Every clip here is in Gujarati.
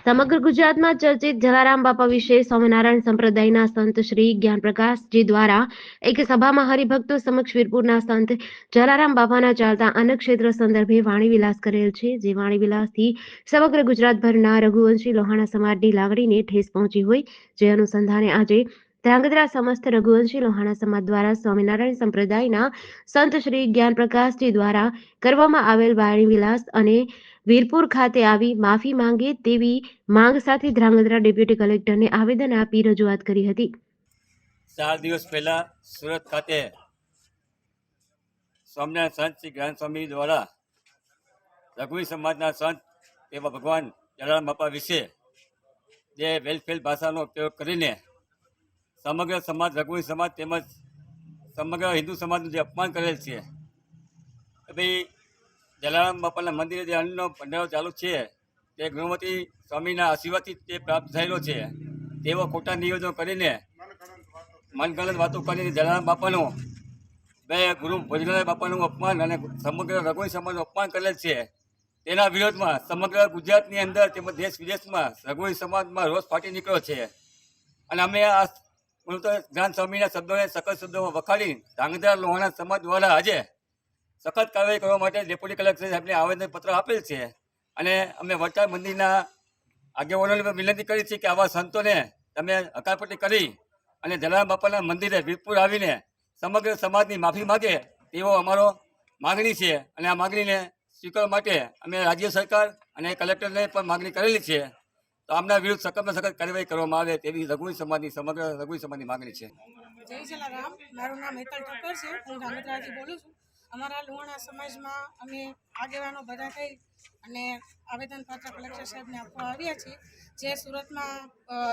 સમગ્ર ગુજરાતમાં ચર્ચિત જલારામ બાપા વિશે સ્વામિનારાયણ સંપ્રદાયના સંત શ્રી જ્ઞાનપ્રકાશજી દ્વારા એક સભામાં હરિભક્તો સમક્ષ વીરપુરના સંત જલારામ બાપાના ચાલતા અન્નક્ષેત્ર સંદર્ભે વાણીવિલાસ કરેલ છે, જે વાણીવિલાસથી સમગ્ર ગુજરાતભરના રઘુવંશી લોહાણા સમાજની લાગણીને ઠેસ પહોંચી હોય. જે અનુસંધાને આજે ધ્રાંગધ્રા સમસ્ત રઘુવંશી લોહાણા સમાજ દ્વારા સ્વામિનારાયણ સંપ્રદાયના સંત શ્રી જ્ઞાનપ્રકાશજી દ્વારા કરવામાં આવેલ વાણીવિલાસ અને વીરપુર ખાતે આવી માફી માંગે તેવી માંગ સાથે ધ્રાંગધ્રા ડેપ્યુટી કલેક્ટરને આવેદન આપી રજૂઆત કરી હતી. ચાર દિવસ પહેલા સુરત ખાતે સ્વામિનારાયણ સંત શ્રી જ્ઞાન સ્વામી દ્વારા રઘુવી સમાજના સંત એવા ભગવાન જલારામ બાપા વિશે જે વેલફેર ભાષાનો ઉપયોગ કરીને સમગ્ર સમાજ રઘુવી સમાજ તેમજ સમગ્ર હિન્દુ સમાજનું જે અપમાન કરેલ છે ભાઈ જલારામ બાપાના મંદિરે જે અન્નનો ભંડારો ચાલુ છે, તે ગુણવતી સ્વામીના આશીર્વાદથી તે પ્રાપ્ત થયેલો છે. તેવો ખોટા નિયોજનો કરીને મનગણત વાતો કરીને જલારામ બાપાનું, બે ગુરુ ભોજનાલય બાપાનું અપમાન અને સમગ્ર રઘુવી સમાજનું અપમાન કરેલ છે. તેના વિરોધમાં સમગ્ર ગુજરાતની અંદર તેમજ દેશ વિદેશમાં રઘુવી સમાજમાં રોષ ફાટી નીકળ્યો છે. અને અમે આ જ્ઞાન સ્વામીના શબ્દોને સખત શબ્દોમાં વખાડી ધાંગધ્રા લોહાણા સમાજ દ્વારા આજે સખત કાર્યવાહી કરવા માટે ડેપ્યુટી કલેક્ટર સાહેબને આવેદનપત્ર આપેલ છે. અને અમે વડતાલ મંદિરના આગેવાનોને વિનંતી કરી છે કે આવા સંતોને તમે હકારપટ્ટી કરી અને જલારામ બાપાના મંદિરે વીરપુર આવીને સમગ્ર સમાજની માફી માગે તેવો અમારો માગણી છે. અને આ માગણીને સ્વીકારવા માટે અમે રાજ્ય સરકાર અને કલેક્ટરને પણ માગણી કરેલી છે. તો આમના વિરુદ્ધ સખતમાં સખત કાર્યવાહી કરવામાં આવે તેવી રઘુવી સમાજની સમગ્ર રઘુવી સમાજની માગણી છે. જય જલારામ. મારું નામ હેતલ ઠક્કર છે. હું ધાંગધ્રાથી બોલું છું. અમારા લુહાણા સમાજમાં અમે આગેવાનો બધા થઈ અને આવેદનપત્ર કલેક્ટર સાહેબને આપવા આવ્યા છીએ. જે સુરતમાં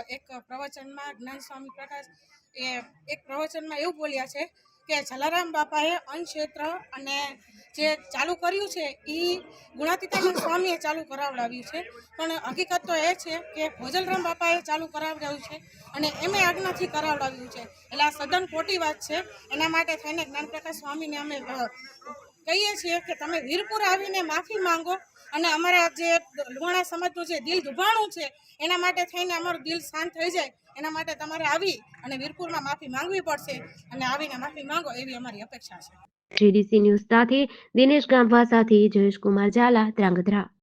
એક પ્રવચનમાં જ્ઞાન સ્વામી પ્રકાશ એ એક પ્રવચનમાં એવું બોલ્યા છે કે જલારામ બાપાએ અન્ન ક્ષેત્ર અને જે ચાલુ કર્યું છે એ ગુણાતીતાનંદ સ્વામીએ ચાલુ કરાવડાવ્યું છે. પણ હકીકત તો એ છે કે ભોજલરામ બાપાએ ચાલુ કરાવડાવ્યું છે અને એમે આજ્ઞાથી કરાવડાવ્યું છે. એટલે આ સદન ખોટી વાત છે. એના માટે થઈને જ્ઞાનપ્રકાશ સ્વામીને અમે કહીએ છીએ કે તમે વીરપુર આવીને માફી માંગો અને અમારા જે લુહાણા સમાજનું જે દિલ દુભાણું છે, એના માટે થઈને અમારું દિલ શાંત થઈ જાય. એના માટે તમારે આવી અને વીરપુરમાં માફી માંગવી પડશે અને આવીને માફી માંગો એવી અમારી અપેક્ષા છે. જીડીસી ન્યૂઝ સાથે દિનેશ ગામવા સાથે જયેશ કુમાર ઝાલા, ધ્રાંગધ્રા.